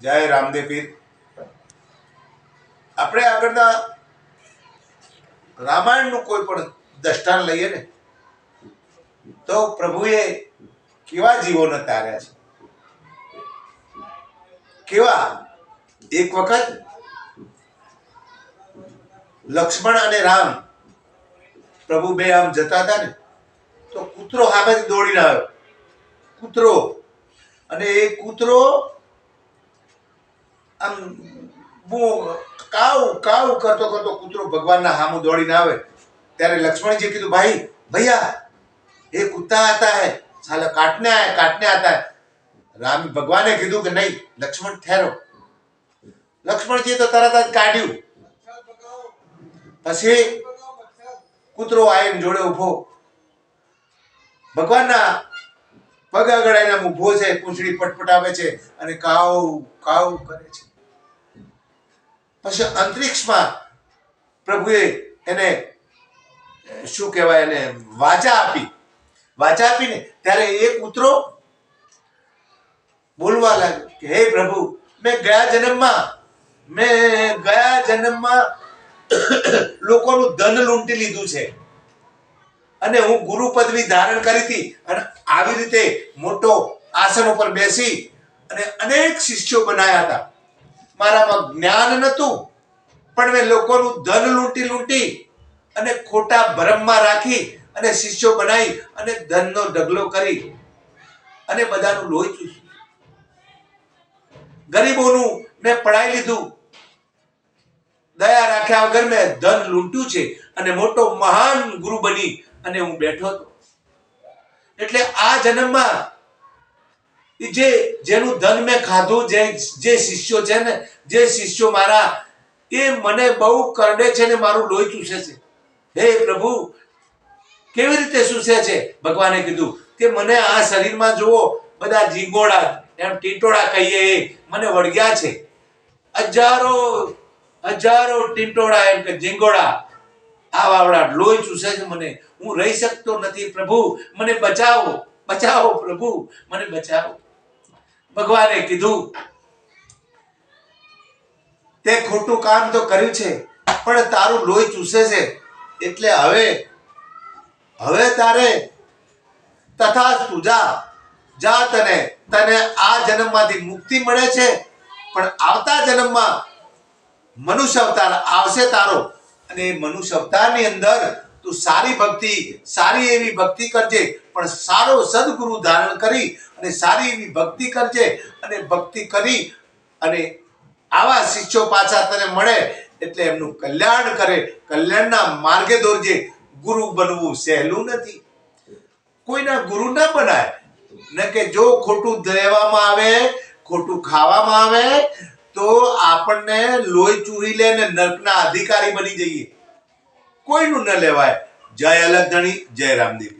જય રામદેવ પીર. આપણે આગળના રામાયણનું કોઈ પણ દ્રષ્ટાન લઈએ ને, તો પ્રભુએ કેવા જીવોને તાર્યા છે? કેવા? એક વખત લક્ષ્મણ અને રામ પ્રભુ બે આમ જતા હતા ને, તો કૂતરો સામેથી દોડીને આવ્યો. કૂતરો. અને એ કૂતરો આમ બહુ કાવ કાવ કરતો કરતો કૂતરો ભગવાનના હામું દોડીને આવે. ત્યારે લક્ષ્મણજીએ કીધું, ભાઈ, ભૈયા, એ કૂતા હતા હે. સાલા કાટને આયા, કાટને હતા રામ ભગવાને કીધું કે નહીં, લક્ષ્મણ ઠેરો. લક્ષ્મણજીએ તો તરત જ કાઢ્યું. પછી કૂતરો આવીને જોડે ઊભો ભગવાનના પગ આગળ એના ઊભો છે, પૂંછડી પટપટાવે છે અને કાવ કાવ કરે છે. પછી અંતરિક્ષમાં પ્રભુએ એને શું કહેવાય એને, વાચા આપી. વાચા આપીને ત્યારે એ કૂતરો બોલવા લાગ્યો કે, હે પ્રભુ, મેં ગયા જન્મમાં, મેં ગયા જન્મમાં લોકોનું ધન લૂંટી લીધું છે. અને હું ગુરુ પદવી ધારણ કરી હતી અને આવી રીતે મોટો આસન ઉપર બેસી અને અનેક શિષ્યો બનાવ્યા હતા. મારામાં જ્ઞાન નહોતું, પણ મેં લોકોનું ધન લૂંટી લૂંટી અને ખોટા ભ્રમમાં રાખી અને શિષ્યો બનાવી અને ધનનો ઢગલો કરી અને બધાનું લોહી ચૂસ્યું ગરીબોનું મેં પડાઈ લીધું. દયા રાખ્યા વગર મેં ધન લૂંટ્યું છે અને મોટો મહાન ગુરુ બની અને હું બેઠો હતો. એટલે આ જન્મમાં જે, જેનું ધન મેં ખાધું, જે જે શિષ્યો છે ને, જે શિષ્યો મારા, એ મને બહુ કરડે છે ને મારું લોહી ચૂસે છે. હે પ્રભુ, કેવી રીતે ચૂસે છે? ભગવાને કીધું કે મને આ શરીરમાં જુઓ, બધા જીંગોડા એમ ટીટોળા કહીએ એ મને વળગ્યા છે. હજારો હજારો ટીટોળા, એમ કે જીંગોડા આ લોહી ચૂસે છે મને. હું રહી શકતો નથી પ્રભુ. મને બચાવો. બચાવો પ્રભુ. મને બચાવો. ભગવાને કીધું, તે ખોટું કામ તો કર્યું છે, પણ તારું લોહી ચૂસે છે. એટલે હવે હવે તારે તથા જા જા તને તને આ જન્મમાંથી મુક્તિ મળે છે. પણ આવતા જન્મમાં મનુષ્ય અવતાર આવશે તારો. અને મનુષ્ય અવતારની અંદર તું સારી ભક્તિ, સારી એવી ભક્તિ કરજે, પણ સારો સદગુરુ ધારણ કરી અને સારી એવી ભક્તિ કરજે અને ભક્તિ કરી અને આવા શિષ્યો પાછા તને મળે એટલે એમનું કલ્યાણ કરે. કલ્યાણના માર્ગે દોરજે. ગુરુ બનવું સહેલું નથી. કોઈના ગુરુ ના બનાય. ને કે જો ખોટું દેવામાં આવે, ખોટું ખાવામાં આવે તો આપણને લોહી ચૂરી લે ને નર્કના અધિકારી બની જઈએ. કોઈનું ન લેવાય. જય અલગ ધણી, જય રામદેવ